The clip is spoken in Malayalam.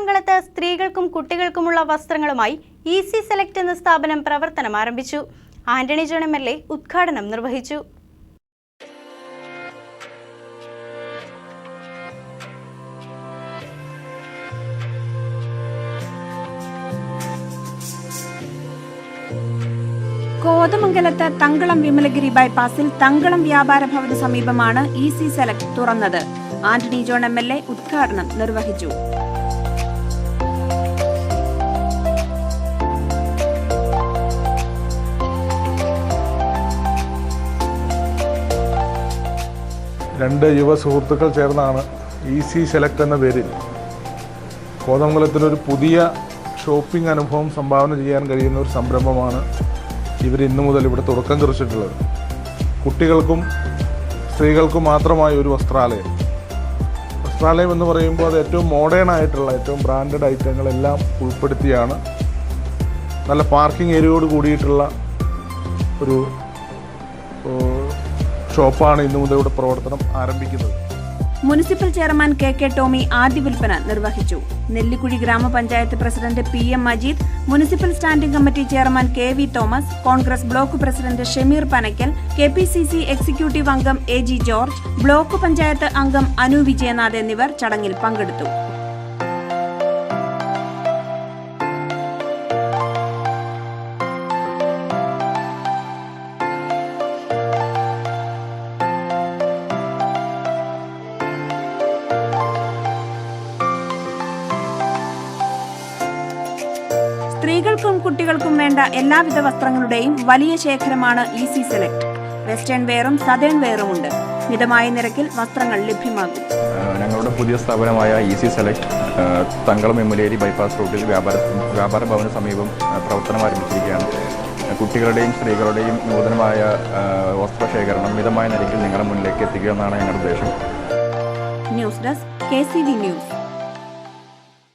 കോതമംഗലത്ത് സ്ത്രീകൾക്കും കുട്ടികൾക്കുമുള്ള വസ്ത്രങ്ങളുമായി ഈസി സെലക്ട് എന്ന സ്ഥാപനം പ്രവർത്തനം ആരംഭിച്ചു. Antony John M L A ഉദ്ഘാടനം നിർവഹിച്ചു. കോതമംഗലത്ത് തങ്കളം വിമലഗിരി ബൈപ്പാസിൽ തങ്കളം വ്യാപാര ഭവന് സമീപമാണ് ഇ സി സെലക്ട് തുറന്നത്. Antony John M L A ഉദ്ഘാടനം നിർവഹിച്ചു. രണ്ട് യുവ സുഹൃത്തുക്കൾ ചേർന്നാണ് ഈസി സെലക്ട് എന്ന പേരിൽ കോതമംഗലത്തിലൊരു പുതിയ ഷോപ്പിംഗ് അനുഭവം സംഭാവന ചെയ്യാൻ കഴിയുന്ന ഒരു സംരംഭമാണ് ഇവർ ഇന്നു മുതൽ ഇവിടെ തുടക്കം കുറിച്ചിട്ടുള്ളത്. കുട്ടികൾക്കും സ്ത്രീകൾക്കും മാത്രമായ ഒരു വസ്ത്രാലയം. വസ്ത്രാലയം എന്ന് പറയുമ്പോൾ അത് ഏറ്റവും മോഡേൺ ആയിട്ടുള്ള ഏറ്റവും ബ്രാൻഡഡ് ഐറ്റങ്ങളെല്ലാം ഉൾപ്പെടുത്തിയാണ്. നല്ല പാർക്കിംഗ് ഏരിയയോട് കൂടിയിട്ടുള്ള ഒരു ഷോപ്പാണ് ഇന്നു മുതൽ ഇവിടെ പ്രവർത്തനം ആരംഭിക്കുന്നത്. Municipal chairman K K Tomy ആദ്യ വിൽപ്പന നിർവഹിച്ചു. നെല്ലിക്കുഴി ഗ്രാമപഞ്ചായത്ത് president P M Majeed municipal standing committee chairman K V Thomas Congress block president Shameer Panakkal K P C C executive അംഗം A G George block panchayat അംഗം അനു വിജയനാഥ് എന്നിവർ ചടങ്ങിൽ പങ്കെടുത്തു. സ്ത്രീകൾക്കും കുട്ടികൾക്കും വേണ്ട എല്ലാവിധ വസ്ത്രങ്ങളുടെയും വലിയ ശേഖരമാണ് ഈസി സെലക്ട് വെസ്റ്റേൺ വെയറും സതേൺ വെയറും ഉണ്ട്. മിതമായ നിരക്കിൽ വസ്ത്രങ്ങൾ ലഭ്യമാകും. ഞങ്ങളുടെ പുതിയ സ്ഥാപനമായ ഈസി സെലക്ട് തങ്കളം എമ്മുലേരി ബൈപ്പാസ് റോഡിൽ വ്യാപാര വ്യാപാര ഭവന സമീപം പ്രവർത്തനം ആരംഭിച്ചിരിക്കുകയാണ്. കുട്ടികളുടെയും സ്ത്രീകളുടെയും നൂതനമായ വസ്ത്രശേഖരണം മിതമായ നിരക്കിൽ നിങ്ങളുടെ മുന്നിലേക്ക് എത്തിക്കുക എന്നാണ് ഞങ്ങളുടെ ഉദ്ദേശം. News desk K C V news